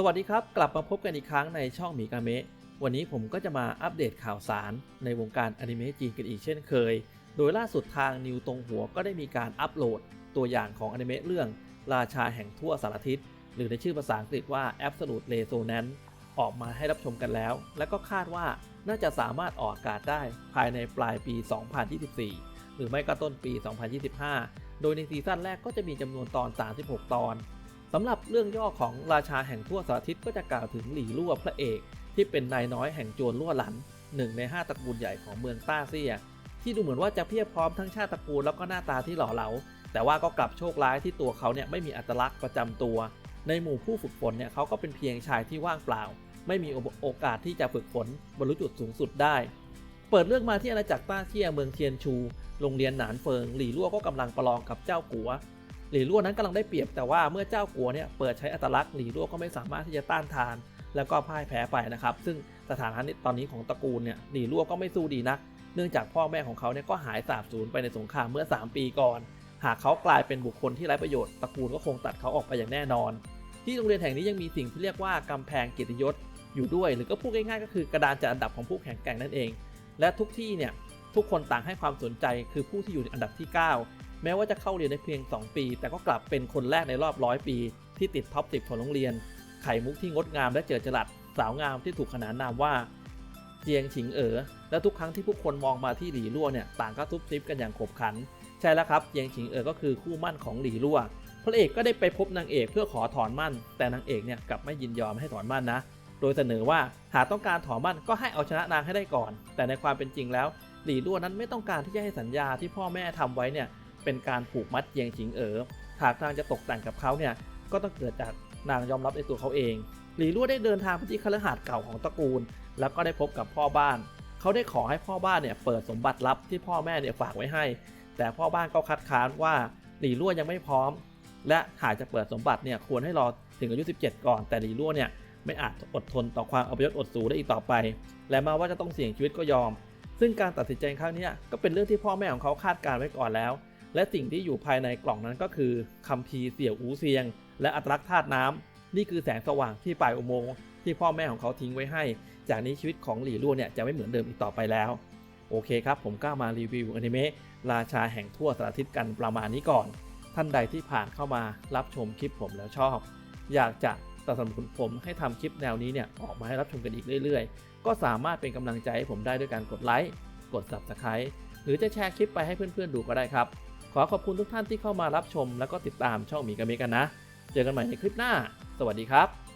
สวัสดีครับ กลับมาพบกันอีกครั้งในช่องหมีกาเมะวันนี้ผมก็จะมาอัปเดตข่าวสารในวงการอนิเมะจีนกันอีกเช่นเคย โดยล่าสุดทางนิวตรงหัวก็ได้มีการอัปโหลดตัวอย่างของอนิเมะเรื่อง ราชาแห่งทั่วสารทิศ หรือในชื่อภาษาอังกฤษว่า Absolute Resonance ออกมาให้รับชมกันแล้ว และก็คาดว่าน่าจะสามารถออกอากาศได้ภายในปลายปี 2024 หรือไม่ก็ต้นปี 2025 โดยในซีซั่นแรกก็จะมีจำนวนตอน 36 ตอน สำหรับเรื่องย่อของราชาแห่งทั่วสารทิศก็จะกล่าวถึงหลี่ลั่วพระเอก ที่เป็นนายน้อยแห่งโจรลั่วหลันหนึ่งใน 5ตระกูลใหญ่ของเมืองต้าเซีย ที่ดูเหมือนว่าจะเพียบพร้อมทั้งชาติตระกูลแล้วก็หน้าตาที่หล่อเหลา แต่ว่าก็กลับโชคร้ายที่ตัวเขาเนี่ยไม่มีอัตลักษณ์ประจำตัว ในหมู่ผู้ฝึกฝนเนี่ยเขาก็เป็นเพียงชายที่ว่างเปล่า ไม่มีโอกาสที่จะฝึกฝนบรรลุจุดสูงสุดได้ เปิดเรื่องมาที่อาณาจักรต้าเซียเมืองเทียนชู โรงเรียนหนานเฟิงหลี่ลั่วก็กำลังประลองกับเจ้ากัว หลี่ลั่วนั้นกำลังได้เปรียบแต่ว่าเมื่อเจ้ากัวเนี่ยเปิดใช้อัตลักษณ์หลี่ลั่วก็ไม่สามารถที่จะต้านทาน แล้วก็พ่ายแพ้ไปนะครับ ซึ่งสถานะตอนนี้ของตระกูลเนี่ยหลี่ลั่วก็ไม่สู้ดีนัก เนื่องจากพ่อแม่ของเขาเนี่ยก็หายสาบสูญไปในสงครามเมื่อ 3 ปีก่อน หากเขากลายเป็นบุคคลที่ไร้ประโยชน์ตระกูลก็คงตัดเขาออกไปอย่างแน่นอน ที่โรงเรียนแห่งนี้ยังมีสิ่งที่เรียกว่ากำแพงเกียรติยศอยู่ด้วย หรือก็พูดง่ายๆ ก็คือกระดานจัดอันดับของผู้แข่งแกร่งนั่นเอง และทุกที่เนี่ยทุกคนต่างให้ความสนใจคือผู้ที่อยู่ในอันดับที่ 9 แม้ว่าจะเข้าเรียนได้เพียง 2 ปี แต่ก็กลับเป็นคนแรกในรอบร้อยปี ที่ติดท็อป 10 ของโรงเรียน ไข่มุกที่งดงามและเจิดจรัสสาวงามที่ถูกขนานนามว่า เจียงฉิงเอ๋อและทุกครั้งที่ผู้คนมองมาที่หลีลั่วเนี่ยต่างก็ทุบซิบกันอย่างขบขัน ใช่แล้วครับเจียงฉิงเอ๋อก็คือคู่มั่นของหลีลั่วพระเอกก็ได้ไปพบนางเอกเพื่อขอถอนมั่น แต่นางเอกเนี่ยกลับไม่ยินยอมให้ถอนมั่นนะ โดยเสนอว่าหากต้องการถอนมั่นก็ให้เอาชนะนางให้ได้ก่อน แต่ในความเป็นจริงแล้ว หลีลั่วนั้นไม่ต้องการที่จะให้สัญญาที่พ่อแม่ทำไว้เนี่ย เป็นการผูกมัดเยียงฉิงเอ๋อหากนางจะตกแต่งกับเขาเนี่ยก็ต้องเกิดจากนางยอมรับในตัวเขาเอง หลีลั่วได้เดินทางไปที่คฤหาสน์เก่าของตระกูล แล้วก็ได้พบกับพ่อบ้าน เขาได้ขอให้พ่อบ้านเนี่ยเปิดสมบัติลับที่พ่อแม่เนี่ยฝากไว้ให้ แต่พ่อบ้านก็คัดค้านว่าหลีลั่วยังไม่พร้อม และหากจะเปิดสมบัติเนี่ยควรให้รอถึงอายุ 17 ก่อน แต่หลีลั่วเนี่ยไม่อาจอดทนต่อความอัปยศอดสูได้อีกต่อไป และมาว่าจะต้องเสี่ยงชีวิตก็ยอม ซึ่งการตัดสินใจครั้งนี้ก็เป็นเรื่องที่พ่อแม่ของเขาคาดการไว้ก่อนแล้ว และสิ่งที่อยู่ภายในกล่องนั้นก็คือคัมภีร์เสี่ยวอูเซียง และอัตลักษณ์ธาตุน้ำนี่คือแสงสว่างที่ปลายอุโมงค์ที่พ่อแม่ของเขาทิ้งไว้ให้ จากนี้ชีวิตของหลี่ลั่วเนี่ยจะไม่เหมือนเดิมอีกต่อไปแล้ว โอเคครับ ผมก็มารีวิวอนิเมะราชาแห่งทั่วสารทิศกันประมาณนี้ก่อน ท่านใดที่ผ่านเข้ามารับชมคลิปผมแล้วชอบ อยากจะสนับสนุนผมให้ทำคลิปแนวนี้เนี่ยออกมาให้รับชมกันอีกเรื่อย ๆ ก็สามารถเป็นกำลังใจให้ผมได้ด้วยการกดไลค์กด Subscribe หรือจะแชร์คลิปไปให้เพื่อนๆดูก็ได้ครับ ขอขอบคุณทุกท่านที่เข้ามารับชม และก็ติดตามช่องมีกาเมกันนะ เจอกันใหม่ในคลิปหน้า สวัสดีครับ